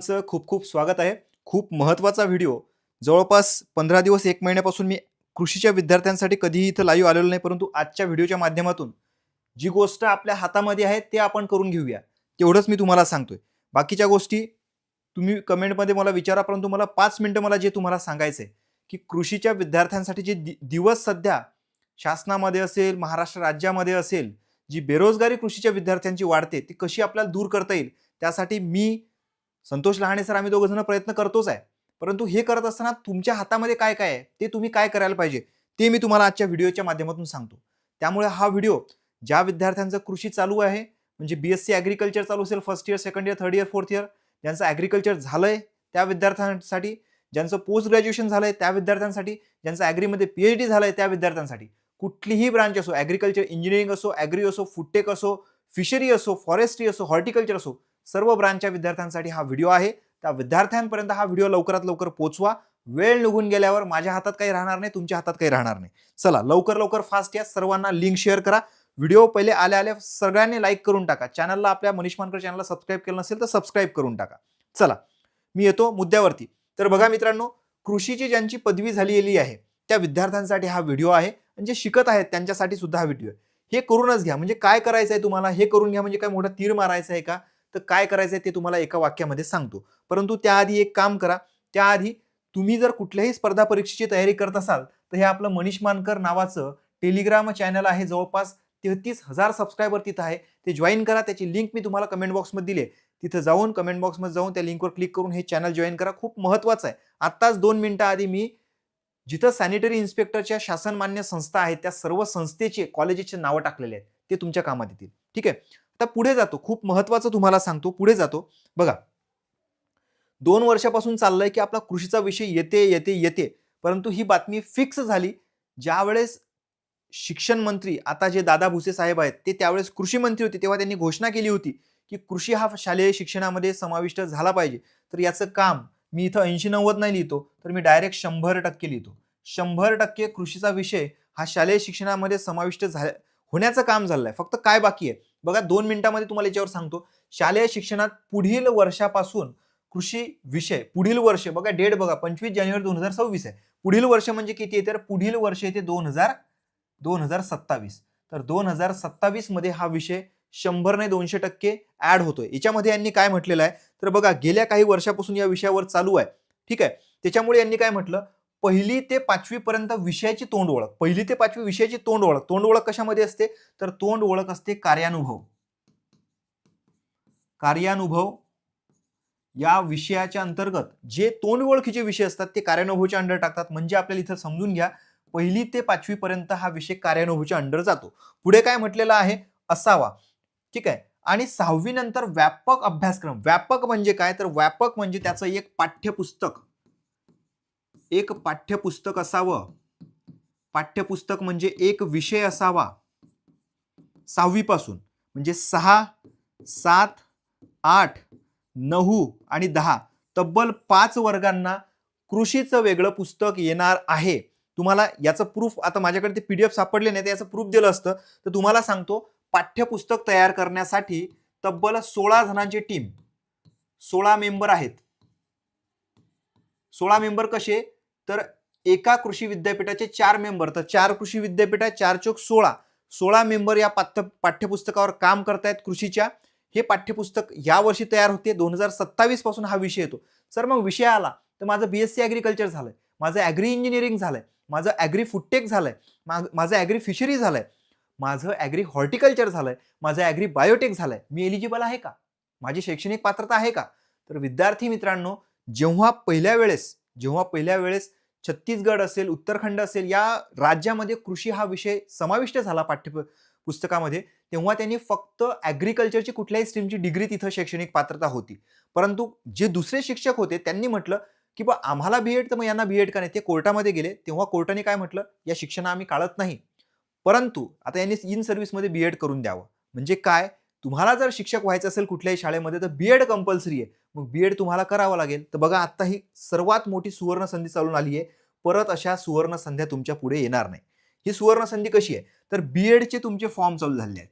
खूप खूप स्वागत आहे. खूप महत्त्वाचा व्हिडिओ. जवळपास पंधरा दिवस एक महिन्यापासून मी कृषीच्या विद्यार्थ्यांसाठी कधीही इथं लाईव्ह आलेलो नाही परंतु आजच्या व्हिडिओच्या माध्यमातून जी गोष्ट आपल्या हातामध्ये आहे ते आपण करून घेऊया. तेवढंच मी तुम्हाला सांगतोय. बाकीच्या गोष्टी तुम्ही कमेंटमध्ये मला विचारा परंतु मला पाच मिनटं मला जे तुम्हाला सांगायचं आहे की कृषीच्या विद्यार्थ्यांसाठी जे दि दिवस सध्या शासनामध्ये असेल महाराष्ट्र राज्यामध्ये असेल जी बेरोजगारी कृषीच्या विद्यार्थ्यांची वाढते ती कशी आपल्याला दूर करता येईल त्यासाठी मी संतोष लहाणे सर आम्ही दोघंजण प्रयत्न करतोच आहे. परंतु हे करत असताना तुमच्या हातामध्ये काय काय आहे ते तुम्ही काय करायला पाहिजे ते मी तुम्हाला आजच्या व्हिडिओच्या माध्यमातून सांगतो. त्यामुळे हा व्हिडिओ ज्या विद्यार्थ्यांचं कृषी चालू आहे म्हणजे बी एस सी ॲग्रिकल्चर चालू असेल first year second year third year fourth year ज्यांचं ॲग्रिकल्चर आहे त्या विद्यार्थ्यांसाठी ज्यांचं पोस्ट ग्रॅज्युएशन झालं आहे त्या विद्यार्थ्यांसाठी ज्यांचं ॲग्रीमध्ये पी एच डी आहे त्या विद्यार्थ्यांसाठी कुठलीही ब्रांच असो ॲग्रिकल्चर इंजिनिअरिंग असो ॲग्री असो फुडटेक असो फिशरी असो फॉरेस्ट्री असो हॉर्टिकल्चर असो सर्व ब्रांचच्या विद्यार्थ्यांसाठी हा व्हिडिओ आहे. त्या विद्यार्थ्यांपर्यंत हा व्हिडिओ लवकरात लवकर पोहोचवा वेळ निघून गेल्यावर माझ्या हातात काही राहणार नाही तुमच्या हातात काही राहणार नाही. चला लवकर लवकर फास्ट या. सर्वांना लिंक शेअर करा. व्हिडिओ पहिले आल्या आल्या सगळ्यांनी लाईक करून टाका. चॅनलला आपल्या मनीष मानकर चॅनलला सबस्क्राईब केलं नसेल तर सबस्क्राईब करून टाका. चला मी येतो मुद्द्यावरती. तर बघा मित्रांनो कृषीची ज्यांची पदवी झालेली आहे त्या विद्यार्थ्यांसाठी हा व्हिडिओ आहे. आणि जे शिकत आहेत त्यांच्यासाठी सुद्धा हा व्हिडिओ आहे. हे करूनच घ्या. म्हणजे काय करायचं आहे तुम्हाला? हे करून घ्या. म्हणजे काय मोठा तीर मारायचा आहे का? तर काय करायचं आहे ते तुम्हाला एका वाक्यामध्ये सांगतो. परंतु त्याआधी एक काम करा. त्याआधी तुम्ही जर कुठल्याही स्पर्धा परीक्षेची तयारी करत असाल तर हे आपलं मनीष मानकर नावाचं टेलिग्राम चॅनल आहे. जवळपास तेहतीस हजार सबस्क्रायबर तिथं आहे. ते जॉईन करा. त्याची लिंक मी तुम्हाला कमेंट बॉक्समध्ये दिली तिथं जाऊन कमेंट बॉक्समध्ये जाऊन त्या लिंकवर क्लिक करून हे चॅनल जॉईन करा. खूप महत्त्वाचं आहे. आत्ताच दोन मिनटं आधी मी जिथं सॅनिटरी इन्स्पेक्टरच्या शासनमान्य संस्था आहेत त्या सर्व संस्थेचे कॉलेजेसचे नावं टाकलेले आहेत. ते तुमच्या कामात येतील. ठीक आहे? आता पुढे जातो. खूप महत्त्वाचं तुम्हाला सांगतो. पुढे जातो. बघा. दोन वर्षापासून चाललंय की आपला कृषीचा विषय येते येते येते. परंतु ही बातमी फिक्स झाली. ज्यावेळेस शिक्षण मंत्री आता जे दादा भुसे साहेब आहेत ते त्यावेळेस कृषी मंत्री होते तेव्हा त्यांनी घोषणा केली होती की कृषी हा शालेय शिक्षणामध्ये समाविष्ट झाला पाहिजे. तर याचं काम मी इथं ऐंशी नव्वद नाही लिहितो तर मी डायरेक्ट शंभर टक्के लिहितो. शंभर टक्के कृषीचा विषय हा शालेय शिक्षणामध्ये समाविष्ट झा होण्याचं काम झालं आहे फक्त काय बाकी आहे? बघा दोन मिनिटांमध्ये तुम्हाला याच्यावर सांगतो. शालेय शिक्षणात पुढील वर्षापासून कृषी विषय पुढील वर्ष बघा डेट बघा पंचवीस जानेवारी दोन हजार सव्वीस आहे. पुढील वर्ष म्हणजे किती आहे? तर पुढील वर्ष येते दोन हजार दोन हजार सत्तावीस. तर दोन हजार सत्तावीसमध्ये हा विषय शंभर ने दोनशे टक्के ऍड होतोय. याच्यामध्ये यांनी काय म्हटलेलं आहे? तर बघा गेल्या काही वर्षापासून या विषयावर चालू आहे. ठीक आहे? त्याच्यामुळे यांनी काय म्हटलं? पहिली ते पाचवी पर्यंत विषयाची तोंड ओळख. पहिली ते पाचवी विषयाची तोंड ओळख. तोंड ओळख कशामध्ये असते? तर तोंड ओळख असते कार्यानुभव. कार्यानुभव या विषयाच्या अंतर्गत जे तोंड ओळखीचे विषय असतात ते कार्यानुभवच्या अंडर टाकतात. म्हणजे आपल्याला इथं समजून घ्या पहिली ते पाचवी पर्यंत हा विषय कार्यानुभवच्या अंडर जातो. पुढे काय म्हटलेलं आहे? असावा. ठीक आहे? आणि सहावी नंतर व्यापक अभ्यासक्रम. व्यापक म्हणजे काय? तर व्यापक म्हणजे त्याचं एक पाठ्यपुस्तक. एक पाठ्यपुस्तक असावं. पाठ्यपुस्तक म्हणजे एक विषय असावा. सहावीपासून. म्हणजे सहा सात आठ नऊ आणि दहा. तब्बल पाच वर्गांना कृषीचं वेगळं पुस्तक येणार आहे. तुम्हाला याचं प्रूफ आता माझ्याकडे ते पी डी एफ सापडले नाही तर याचं प्रूफ दिलं असतं. तर तुम्हाला सांगतो पाठ्यपुस्तक तयार करण्यासाठी तब्बल सोळा जणांची टीम सोळा मेंबर आहेत. सोळा मेंबर कसे? तर एका कृषी विद्यापीठाचे चार मेंबर तर चार कृषी विद्यापीठात चार चौक सोळा. सोळा मेंबर या पाठ्य पाठ्यपुस्तकावर काम करतायत कृषीच्या. हे पाठ्यपुस्तक या वर्षी तयार होते दोन हजार सत्तावीसपासून हा विषय येतो. सर मग विषय आला. तर माझं बी एस सी ॲग्रिकल्चर झालंय. माझं ॲग्री इंजिनिअरिंग झालंय. माझं ॲग्री फुडटेक झालंय. माझं ॲग्री फिशरी झालंय. माझं ॲग्री हॉर्टिकल्चर झालंय. माझं ॲग्री बायोटेक झालंय. मी एलिजिबल आहे का? माझी शैक्षणिक पात्रता आहे का? तर विद्यार्थी मित्रांनो जेव्हा पहिल्या वेळेस जेव्हा पहिल्या वेळेस छत्तीसगड असेल उत्तराखंड असेल या राज्यामध्ये कृषी हा विषय समाविष्ट झाला पाठ्य पुस्तकामध्ये तेव्हा त्यांनी फक्त ॲग्रिकल्चरची कुठल्याही स्ट्रीमची डिग्री तिथं शैक्षणिक पात्रता होती. परंतु जे दुसरे शिक्षक होते त्यांनी म्हटलं की बा आम्हाला बी एड तर मग यांना बी एड का नाही? ते कोर्टामध्ये गेले. तेव्हा कोर्टाने काय म्हटलं? या शिक्षणा आम्ही काढत नाही. परंतु आता यांनी इन सर्व्हिसमध्ये बीएड करून द्यावं. म्हणजे काय? तुम्हाला जर शिक्षक व्हायचं असेल कुठल्याही शाळेमध्ये तर बी एड कंपल्सरी आहे. मग बी एड तुम्हाला करावं लागेल. तर बघा आत्ता ही सर्वात मोठी सुवर्ण संधी चालून आली आहे. परत अशा सुवर्ण संध्या तुमच्यापुढे येणार नाही. ही सुवर्ण संधी कशी आहे? तर बीएडचे तुमचे फॉर्म चालू झाले आहेत.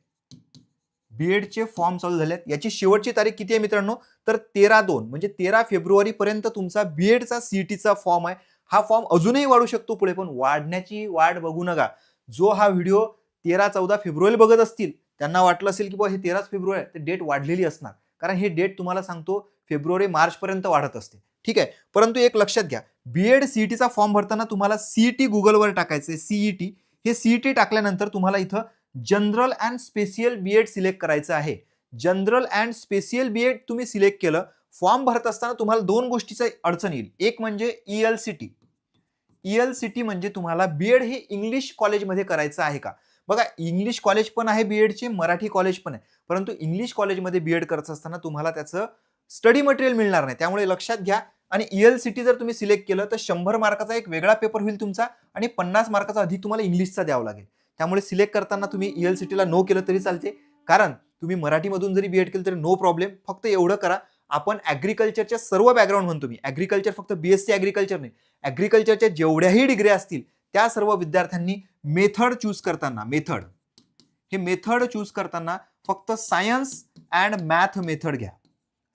बी एडचे फॉर्म चालू झाले आहेत. याची शेवटची तारीख किती आहे मित्रांनो? तर तेरा दोन म्हणजे तेरा फेब्रुवारीपर्यंत तुमचा बी एडचा सीईटीचा फॉर्म आहे. हा फॉर्म अजूनही वाढू शकतो पुढे पण वाढण्याची वाढ बघू नका. जो हा व्हिडिओ तेरा चौदा फेब्रुवारी बघत असतील त्यांना वाटलं असेल की बुवा हे तेराच फेब्रुवारी आहे, ते डेट वाढलेली असणार. कारण हे डेट तुम्हाला सांगतो फेब्रुवारी मार्चपर्यंत वाढत असते. ठीक आहे? परंतु एक लक्षात घ्या. बी एड सीईटीचा फॉर्म भरताना तुम्हाला सीईटी गुगलवर टाकायचं आहे सीईटी हे सीईटी टाकल्यानंतर तुम्हाला इथं general and special B Ed select करायचं आहे. General and special B Ed तुम्ही सिलेक्ट केलं फॉर्म भरत असताना तुम्हाला दोन गोष्टीचा अडचण येईल. एक म्हणजे E L C T E L C T म्हणजे तुम्हाला बी एड हे इंग्लिश कॉलेजमध्ये करायचं आहे का? बघा इंग्लिश कॉलेज पण आहे बी एडचे मराठी कॉलेज पण आहे. परंतु इंग्लिश कॉलेजमध्ये बी एड करत असताना तुम्हाला त्याचं स्टडी मटेरियल मिळणार नाही. त्यामुळे लक्षात घ्या. आणि EL E L C T जर तुम्ही सिलेक्ट केलं तर शंभर मार्काचा एक वेगळा पेपर होईल तुमचा आणि पन्नास मार्काचा अधिक तुम्हाला इंग्लिशचा द्यावा लागेल. त्यामुळे सिलेक्ट करताना तुम्ही ईएल ई एल नो केलं तरी चालते. कारण तुम्ही मराठीमधून जरी बी एड केलं तरी नो प्रॉब्लेम फक्त एवढं करा आपण ॲग्रिकल्चरच्या सर्व बॅकग्राऊंड म्हणतो मी. ॲग्रिकल्चर फक्त बी एस सी ॲग्रिकल्चर नाही. ॲग्रिकल्चरच्या जेवढ्याही डिग्री असतील त्या सर्व विद्यार्थ्यांनी मेथड चूज करताना मेथड. हे मेथड चूज करताना फक्त सायन्स अँड मॅथ मेथड घ्या.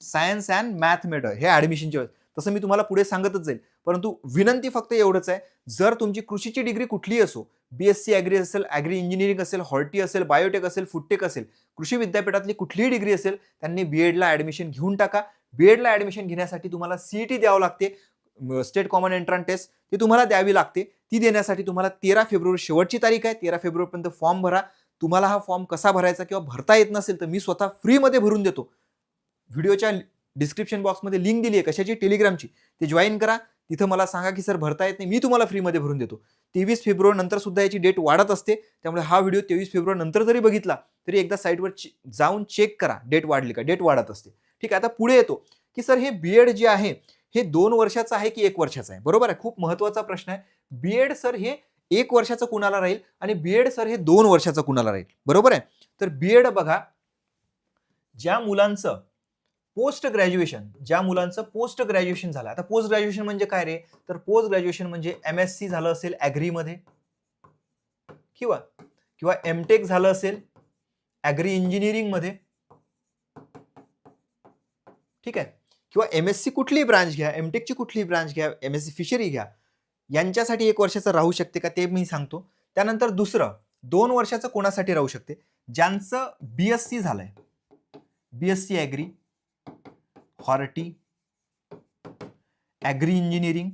सायन्स अँड मॅथ मेथड हे ॲडमिशनच्या वेळेस तसं मी तुम्हाला पुढे सांगतच जाईल. परंतु विनंती फक्त एवढंच आहे. जर तुमची कृषीची डिग्री कुठलीही असो बी एस सी ॲग्री असेल ॲग्री इंजिनिअरिंग असेल हॉर्टी असेल बायोटेक असेल फुडटेक असेल कृषी विद्यापीठातली कुठलीही डिग्री असेल त्यांनी बी एडला ॲडमिशन घेऊन टाका. बी एडला ॲडमिशन घेण्यासाठी तुम्हाला सी टी द्यावं लागते. स्टेट कॉमन एंट्रन्स टेस्ट ती तुम्हाला द्यावी लागते. ती देण्यासाठी तुम्हाला तेरा फेब्रुवारी शेवटची तारीख आहे. तेरा फेब्रुवारीपर्यंत फॉर्म भरा. तुम्हाला हा फॉर्म कसा भरायचा किंवा भरता येत नसेल तर मी स्वतः फ्रीमध्ये भरून देतो. व्हिडिओच्या डिस्क्रिप्शन बॉक्समध्ये लिंक दिली आहे कशाची? टेलिग्रामची ते जॉईन करा. तिथं मला सांगा की सर भरता येत नाही. मी तुम्हाला फ्रीमध्ये भरून देतो. तेवीस फेब्रुवारी नंतर सुद्धा याची डेट वाढत असते. त्यामुळे हा व्हिडिओ तेवीस फेब्रुवारी नंतर जरी बघितला तरी एकदा साईटवर जाऊन चेक करा. डेट वाढली का? डेट वाढत असते. ठीक आहे आता पुढे येतो. की सर हे बी एड जे आहे हे दोन वर्षाचं आहे की एक वर्षाचं आहे? बरोबर आहे? खूप महत्त्वाचा प्रश्न आहे. बी एड सर हे एक वर्षाचं कुणाला राहील आणि बी एड सर हे दोन वर्षाचं कुणाला राहील? बरोबर आहे? तर बी एड बघा ज्या मुलांचं पोस्ट ग्रॅज्युएशन ज्या मुलांचं पोस्ट ग्रॅज्युएशन झालं. आता पोस्ट ग्रॅज्युएशन म्हणजे काय रे? तर पोस्ट ग्रॅज्युएशन म्हणजे एम एस सी झालं असेल ॲग्रीमध्ये किंवा किंवा एम टेक झालं असेल ॲग्री इंजिनिअरिंगमध्ये ठीक आहे? किंवा एम एस सी कुठलीही ब्रांच घ्या एम टेकची कुठलीही ब्रांच घ्या एम एस सी फिशरी घ्या यांच्यासाठी एक वर्षाचं राहू शकते का ते मी सांगतो. त्यानंतर दुसरं दोन वर्षाचं कोणासाठी राहू शकते? ज्यांचं बी एस सी झालंय. B S C agri horti agri engineering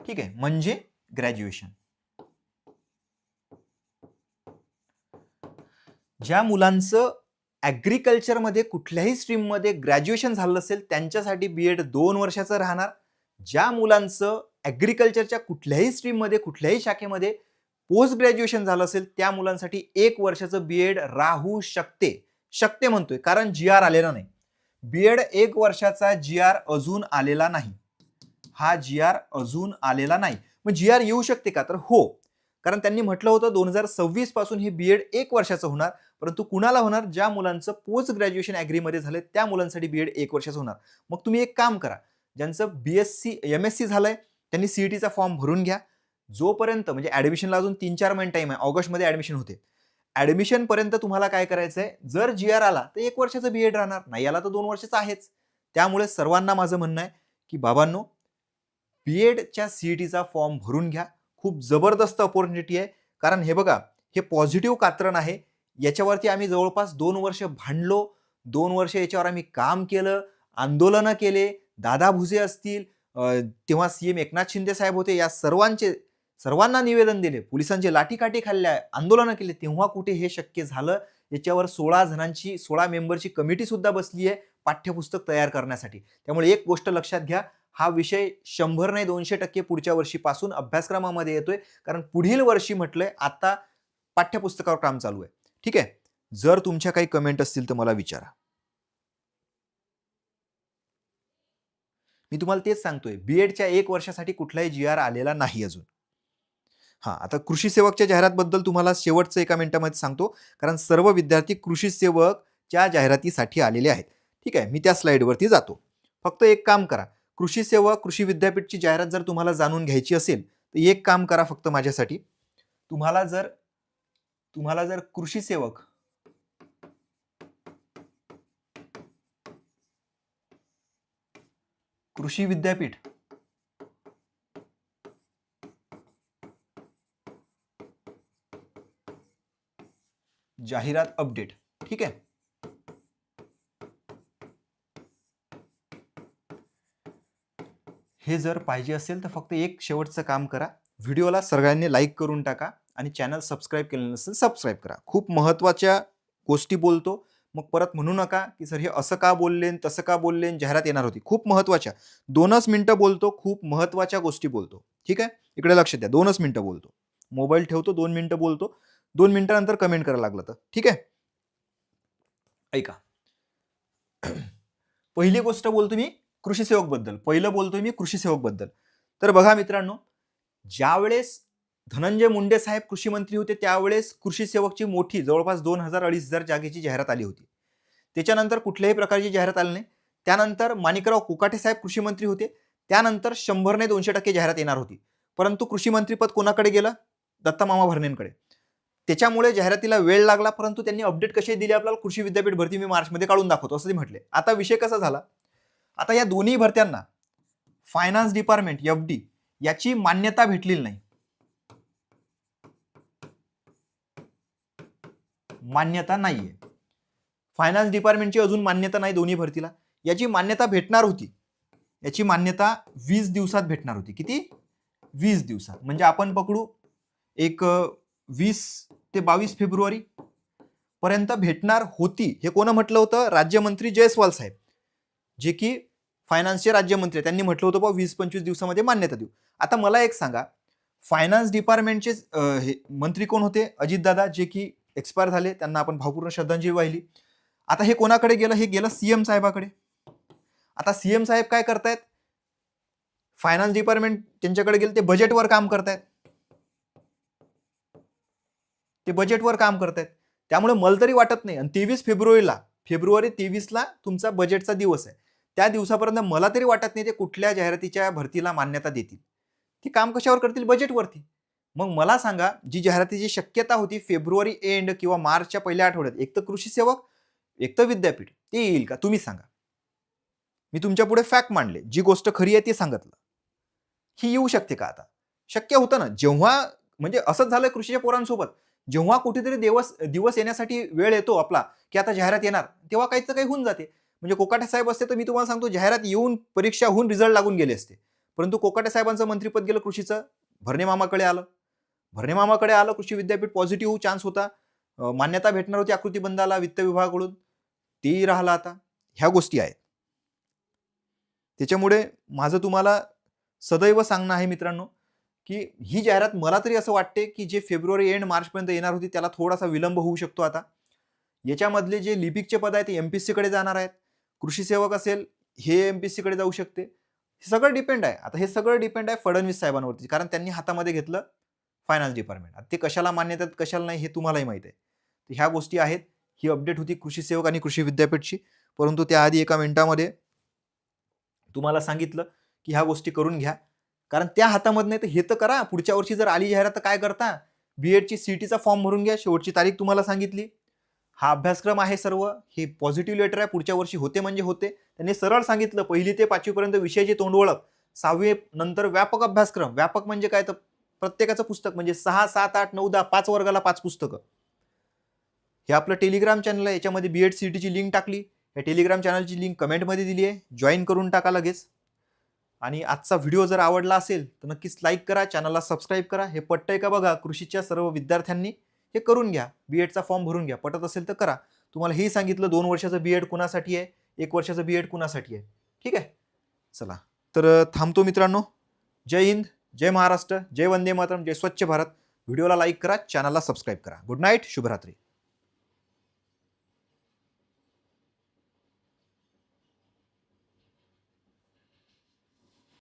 ठीक आहे म्हणजे ग्रॅज्युएशन ज्या मुलांचं ॲग्रिकल्चरमध्ये कुठल्याही स्ट्रीममध्ये ग्रॅज्युएशन झालं असेल त्यांच्यासाठी बी एड दोन वर्षाचं राहणार. ज्या मुलांचं ॲग्रिकल्चरच्या कुठल्याही स्ट्रीममध्ये कुठल्याही शाखेमध्ये पोस्ट ग्रॅज्युएशन झालं असेल त्या मुलांसाठी एक वर्षाचं बी एड राहू शकते. शकते म्हणतोय कारण जी आर आलेला नाही. बी एड एक वर्षाचा जी आर अजून आलेला नाही. हा जी आर अजून आलेला नाही. मग जी आर येऊ शकते का? तर हो. कारण त्यांनी म्हटलं होतं दोन हजार सव्वीसपासून हे बी एड एक वर्षाचं होणार परंतु कुणाला होणार? ज्या मुलांचं पोस्ट ग्रॅज्युएशन ॲग्रीमध्ये झालं त्या मुलांसाठी बी एड एक वर्षाचं होणार. मग तुम्ही एक काम करा ज्यांचं B S C M S C झालं आहे त्यांनी सी ई टीचा फॉर्म भरून घ्या. जोपर्यंत म्हणजे ॲडमिशनला अजून तीन चार महिने टाईम आहे ऑगस्टमध्ये ॲडमिशन होते. ॲडमिशनपर्यंत तुम्हाला काय करायचं आहे जर जी आर आला तर एक वर्षाचं बी एड राहणार. नाही आला तर दोन वर्षाचं आहेच. त्यामुळे सर्वांना माझं म्हणणं आहे की बाबांनो बी एडच्या सी ई टीचा फॉर्म भरून घ्या. खूप जबरदस्त अपॉर्च्युनिटी आहे. कारण हे बघा हे पॉझिटिव्ह कात्रण आहे. याच्यावरती आम्ही जवळपास दोन वर्ष भांडलो. दोन वर्ष याच्यावर आम्ही काम केलं आंदोलनं केले. दादा भुजे असतील तेव्हा सी एम एकनाथ शिंदे साहेब होते या सर्वांचे सर्वांना निवेदन दिले. पोलिसांचे लाठीकाठी खाल्ल्या आंदोलनं केले. तेव्हा कुठे हे शक्य झालं? याच्यावर सोळा जणांची सोळा मेंबरची कमिटी सुद्धा बसली आहे पाठ्यपुस्तक तयार करण्यासाठी. त्यामुळे एक गोष्ट लक्षात घ्या हा विषय शंभर नाही दोनशे टक्के पुढच्या वर्षीपासून अभ्यासक्रमामध्ये येतोय. कारण पुढील वर्षी म्हटलंय आता पाठ्यपुस्तकावर काम चालू आहे. ठीक आहे? जर तुमच्या काही कमेंट असतील तर मला विचारा. मी तुम्हाला तेच सांगतोय. बी एडच्या एक वर्षासाठी कुठलाही जी आर आलेला नाही अजून. हां आता कृषी सेवकच्या जाहिरातबद्दल तुम्हाला शेवटचं एका मिनिटामध्ये सांगतो. कारण सर्व विद्यार्थी कृषी सेवकच्या जाहिरातीसाठी आलेले आहेत. ठीक आहे? मी त्या स्लाईडवरती जातो. फक्त एक काम करा. कृषी सेवा कृषी विद्यापीठची जाहिरात जर तुम्हाला जाणून घ्यायची असेल तर एक काम करा फक्त माझ्यासाठी. तुम्हाला जर तुम्हाला जर कृषी सेवक कृषी विद्यापीठ जाहिरात अपडेट ठीक आहे? हे जर पाहिजे असेल तर फक्त एक शेवटचं काम करा. व्हिडिओला सगळ्यांनी लाईक करून टाका आणि चॅनल सबस्क्राईब केलं नसेल सबस्क्राईब करा. खूप महत्त्वाच्या गोष्टी बोलतो. मग परत म्हणू नका की सर हे असं का बोलले तसं का बोलले जाहिरात येणार होती? खूप महत्त्वाच्या. दोनच मिनटं बोलतो खूप महत्त्वाच्या गोष्टी बोलतो. ठीक आहे? इकडे लक्ष द्या. दोनच मिनटं बोलतो. मोबाईल ठेवतो दोन मिनटं बोलतो. दोन मिनटानंतर कमेंट करायला लागलं तर. ठीक आहे? ऐका. पहिली गोष्ट बोलतो मी. कृषी सेवकबद्दल पहिलं बोलतोय मी कृषी सेवकबद्दल तर बघा मित्रांनो ज्यावेळेस धनंजय मुंडे साहेब कृषी मंत्री होते त्यावेळेस कृषी सेवकची मोठी जवळपास दोन हजार अडीच हजार जागेची जाहिरात आली होती. त्याच्यानंतर कुठल्याही प्रकारची जाहिरात आली नाही. त्यानंतर माणिकराव कोकाटे साहेब कृषी मंत्री होते. त्यानंतर शंभरने दोनशे टक्के जाहिरात येणार होती. परंतु कृषी मंत्रीपद कोणाकडे गेलं? दत्तामामा भरणेंकडे. त्याच्यामुळे जाहिरातीला वेळ लागला परंतु त्यांनी अपडेट कसे दिले आपल्याला? कृषी विद्यापीठ भरती मी मार्चमध्ये काढून दाखवतो असं ते म्हटले. आता विषय कसा झाला? आता या दोन्ही भरत्यांना फायनान्स डिपार्टमेंट एफ डी याची मान्यता भेटलेली नाही. मान्यता नाहीये. फायनान्स डिपार्टमेंटची अजून मान्यता नाही दोन्ही भरतीला. याची मान्यता भेटणार होती. याची मान्यता वीस दिवसात भेटणार होती. किती? वीस दिवसात. म्हणजे आपण पकडू एक वीस ते बावीस फेब्रुवारी पर्यंत भेटणार होती. हे कोण म्हटलं होतं? राज्यमंत्री जयस्वाल साहेब. जे की फायनान्सचे राज्यमंत्री त्यांनी म्हटलं होतं बा वीस पंचवीस दिवसामध्ये मान्यता देऊ. आता मला एक सांगा. फायनान्स डिपार्टमेंटचे हे मंत्री कोण होते? अजितदादा जे की एक्सपायर झाले. त्यांना आपण भावपूर्ण श्रद्धांजली वाहिली. आता हे कोणाकडे गेलं? हे गेलं सीएम साहेबाकडे. आता सीएम साहेब काय करतायत? फायनान्स डिपार्टमेंट त्यांच्याकडे गेलं ते बजेटवर काम करतायत. ते बजेटवर काम करतायत. त्यामुळे मला तरी वाटत नाही. आणि तेवीस फेब्रुवारीला फेब्रुवारी तेवीसला तुमचा बजेटचा दिवस आहे. त्या दिवसापर्यंत मला तरी वाटत नाही ते कुठल्या जाहिरातीच्या भरतीला मान्यता देतील. ते काम कशावर करतील? बजेटवरती मग मला सांगा जी जाहिरातीची शक्यता होती फेब्रुवारी एंड किंवा मार्चच्या पहिल्या आठवड्यात एक तर कृषी सेवक एक तर विद्यापीठ ते येईल का? तुम्ही सांगा. मी तुमच्यापुढे फॅक्ट मांडले. जी गोष्ट खरी आहे ती सांगितलं. ही येऊ शकते का आता? शक्य होतं ना. जेव्हा म्हणजे असंच झालं कृषीच्या पोरांसोबत. जेव्हा कुठेतरी दिवस दिवस येण्यासाठी वेळ येतो आपला की आता जाहिरात येणार तेव्हा काहीच काही होऊन जाते. म्हणजे कोकाटे साहेब असते तर मी तुम्हाला सांगतो जाहिरात येऊन परीक्षा होऊन रिझल्ट लागून गेले असते. परंतु कोकाटे साहेबांचं मंत्रीपद गेलं कृषीचं भरणे मामाकडे आलं. भरणे मामाकडे आलं कृषी विद्यापीठ पॉझिटिव्ह चान्स होता. मान्यता भेटणार होती आकृती बंदाला वित्त विभागाकडून. तेही राहिलं आता. ह्या गोष्टी आहेत. त्याच्यामुळे माझं तुम्हाला सदैव सांगणं आहे मित्रांनो की ही जाहिरात मला तरी असं वाटते की जे फेब्रुवारी एंड मार्चपर्यंत येणार होती त्याला थोडासा विलंब होऊ शकतो आता. याच्यामधले जे लिपिकचे पद आहेत ते एम पी सीकडे जाणार आहेत. कृषी सेवक असेल हे एम पी सीकडे जाऊ शकते. हे सगळं डिपेंड आहे. आता हे सगळं डिपेंड आहे फडणवीस साहेबांवरती कारण त्यांनी हातामध्ये घेतलं फायनान्स डिपार्टमेंट आता ते कशाला मान्यता देतात, कशाला नाही हे तुम्हालाही माहिती आहे. तर ह्या गोष्टी आहेत. ही अपडेट होती कृषी सेवक आणि कृषी विद्यापीठची. परंतु त्याआधी एका मिनिटामध्ये तुम्हाला सांगितलं की ह्या गोष्टी करून घ्या. कारण त्या हातामध्ये नाही तर हे तर करा. पुढच्या वर्षी जर आली जाहिरात तर काय करता? बी एडची सी टीचा फॉर्म भरून घ्या. शेवटची तारीख तुम्हाला सांगितली. हा अभ्यासक्रम आहे सर्व. हे पॉझिटिव्ह लेटर आहे. पुढच्या वर्षी होते म्हणजे होते. त्यांनी सरळ सांगितलं पहिली ते पाचवीपर्यंत विषयाची तोंड ओळख सहावी नंतर व्यापक अभ्यासक्रम. व्यापक म्हणजे काय? तर प्रत्येकाचं पुस्तक म्हणजे सहा सात आठ नऊ दहा पाच वर्गाला पाच पुस्तकं. हे आपलं टेलिग्राम चॅनल आहे. याच्यामध्ये बी एड सी टीची लिंक टाकली. या टेलिग्राम चॅनलची लिंक कमेंटमध्ये दिली आहे. जॉईन करून टाका लगेच. आणि आजचा व्हिडिओ जर आवडला असेल तर नक्कीच लाईक करा. चॅनलला सबस्क्राईब करा. हे पटतंय का बघा? कृषीच्या सर्व विद्यार्थ्यांनी. हे करून घ्या. बी एडचा फॉर्म भरून घ्या. पटत असेल तर करा. तुम्हाला हे सांगितलं दोन वर्षाचं बी एड कुणासाठी आहे? एक वर्षाचं बी एड कुणासाठी आहे? ठीक आहे? चला. तर थांबतो मित्रांनो. जय हिंद जय महाराष्ट्र जय वंदे मातरम जय स्वच्छ भारत. व्हिडिओला लाईक करा चॅनलला सबस्क्राईब करा. गुड नाईट शुभरात्री.